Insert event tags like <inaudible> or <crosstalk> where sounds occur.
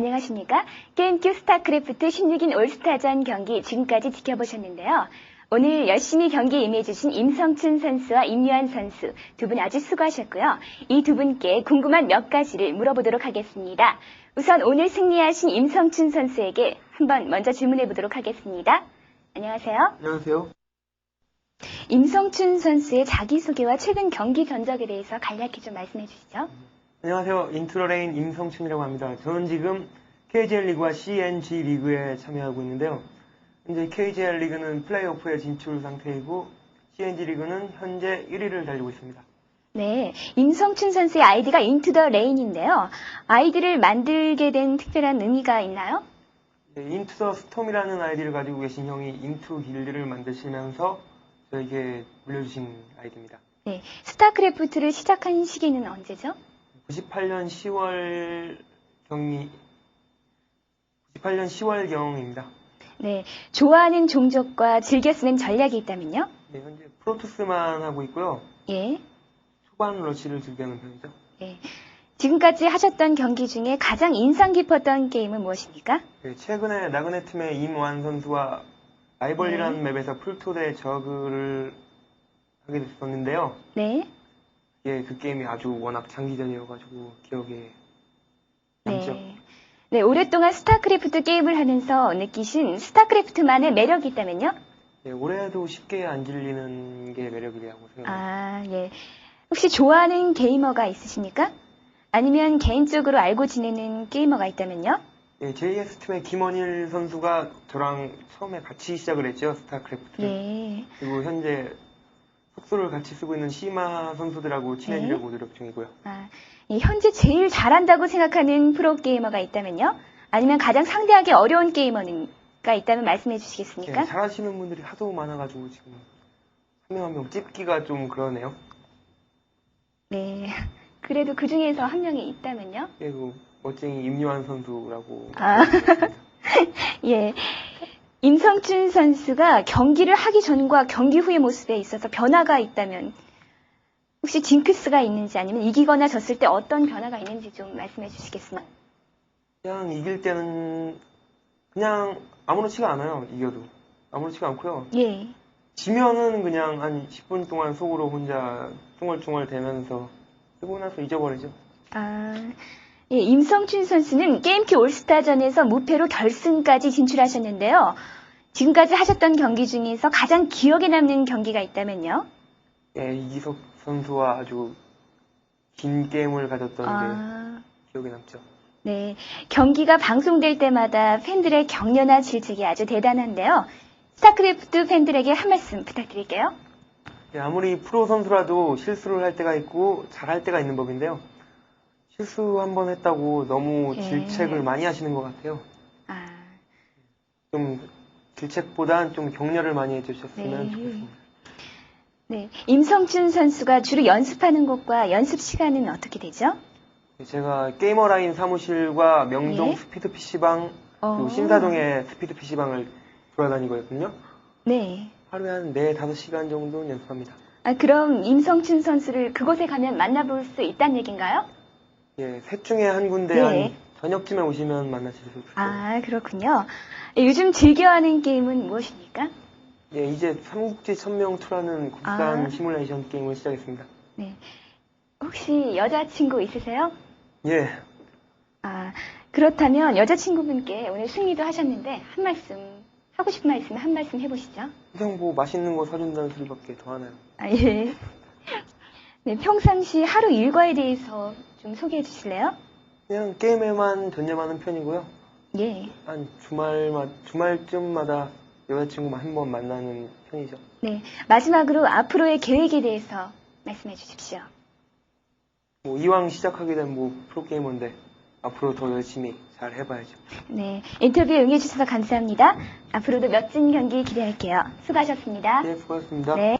안녕하십니까? 게임큐 스타크래프트 16인 올스타전 경기 지금까지 지켜보셨는데요. 오늘 열심히 경기에 임해주신 임성춘 선수와 임유한 선수 두 분 아주 수고하셨고요. 이 두 분께 궁금한 몇 가지를 물어보도록 하겠습니다. 우선 오늘 승리하신 임성춘 선수에게 한번 먼저 질문해 보도록 하겠습니다. 안녕하세요. 안녕하세요. 임성춘 선수의 자기소개와 최근 경기 전적에 대해서 간략히 좀 말씀해 주시죠. 안녕하세요. 인트로레인 임성춘이라고 합니다. 저는 지금 KGL 리그와 CNG 리그에 참여하고 있는데요. 현재 KGL 리그는 플레이오프에 진출 상태이고 CNG 리그는 현재 1위를 달리고 있습니다. 네, 임성춘 선수의 아이디가 인투 더 레인인데요. 아이디를 만들게 된 특별한 의미가 있나요? 네, 인투 더 스톰이라는 아이디를 가지고 계신 형이 인투 길드를 만드시면서 저에게 물려주신 아이디입니다. 네, 스타크래프트를 시작한 시기는 언제죠? 98년 10월 경이 98년 10월 경입니다. 네, 좋아하는 종족과 즐겨 쓰는 전략이 있다면요? 네, 현재 프로토스만 하고 있고요. 예, 초반 러시를 즐겨하는 편이죠. 예. 지금까지 하셨던 경기 중에 가장 인상 깊었던 게임은 무엇입니까? 네, 최근에 나그네 팀의 임완 선수와 라이벌이라는 맵에서 풀토 대 저그를 하게 됐었는데요. 네, 예, 그 게임이 아주 워낙 장기전이어가지고 기억에 남죠. 네. 네, 오랫동안 스타크래프트 게임을 하면서 느끼신 스타크래프트만의 매력이 있다면요? 네, 올해도 쉽게 안 질리는 게 매력이라고 생각합니다. 아, 예. 혹시 좋아하는 게이머가 있으십니까? 아니면 개인적으로 알고 지내는 게이머가 있다면요? 예, JS 팀의 김원일 선수가 저랑 처음에 같이 시작을 했죠, 스타크래프트를. 예. 그리고 현재 숙소를 같이 쓰고 있는 시마 선수들하고 친해지려고 노력 중이고요. 아, 예, 현재 제일 잘한다고 생각하는 프로게이머가 있다면요? 아니면 가장 상대하기 어려운 게이머가 있다면 말씀해 예, 주시겠습니까? 잘하시는 분들이 하도 많아가지고 지금 한 명 한 명 찝기가 좀 그러네요. 네. <laughs> 그래도 그 중에서 한 명이 있다면요? 그리고 멋쟁이 임요한 선수라고. 아. <laughs> 예. 임성춘 선수가 경기를 하기 전과 경기 후의 모습에 있어서 변화가 있다면 혹시 징크스가 있는지 아니면 이기거나 졌을 때 어떤 변화가 있는지 좀 말씀해 주시겠습니까? 그냥 이길 때는 그냥 아무렇지가 않아요. 이겨도 아무렇지가 않고요. 예. 지면은 그냥 한 10분 동안 속으로 혼자 뚱얼뚱얼 대면서 쓰고 나서 잊어버리죠. 아, 예, 임성춘 선수는 게임키 올스타전에서 무패로 결승까지 진출하셨는데요. 지금까지 하셨던 경기 중에서 가장 기억에 남는 경기가 있다면요? 예, 이기석 선수와 아주 긴 게임을 가졌던 게 아, 기억에 남죠. 네. 경기가 방송될 때마다 팬들의 격려나 질책이 아주 대단한데요. 스타크래프트 팬들에게 한 말씀 부탁드릴게요. 예, 아무리 프로 선수라도 실수를 할 때가 있고 잘할 때가 있는 법인데요. 실수 한 번 했다고 너무 예. 질책을 많이 하시는 것 같아요. 아, 좀 질책보단 좀 격려를 많이 해주셨으면 네. 좋겠습니다. 네. 임성춘 선수가 주로 연습하는 곳과 연습 시간은 어떻게 되죠? 제가 게이머라인 사무실과 명동 예. 스피드 PC방 어. 신사동의 스피드 PC방을 돌아다니거든요. 네. 하루에 한 4, 5시간 정도 는 연습합니다. 아, 그럼 임성춘 선수를 그곳에 가면 만나볼 수 있다는 얘기인가요? 예, 셋 중에 한 군데 네. 한 저녁쯤에 오시면 만나실 수 있어요. 아, 그렇군요. 예, 요즘 즐겨하는 게임은 무엇입니까? 예, 이제 삼국지 천명2라는 국산 아. 시뮬레이션 게임을 시작했습니다. 네. 혹시 여자친구 있으세요? 예, 아, 그렇다면 여자친구분께 오늘 승리도 하셨는데 한 말씀, 하고 싶은 말씀 한 말씀 해보시죠. 그냥 뭐 맛있는 거 사준다는 소리밖에 더 하나요? 아, 예. 네, 평상시 하루 일과에 대해서 좀 소개해 주실래요? 그냥 게임에만 전념하는 편이고요. 예. 한 주말마, 주말쯤마다 여자친구만 한번 만나는 편이죠. 네. 마지막으로 앞으로의 계획에 대해서 말씀해 주십시오. 뭐 이왕 시작하게 된 뭐 프로게이머인데 앞으로 더 열심히 잘 해봐야죠. 네. 인터뷰에 응해주셔서 감사합니다. 앞으로도 멋진 경기 기대할게요. 수고하셨습니다. 네, 수고하셨습니다. 네.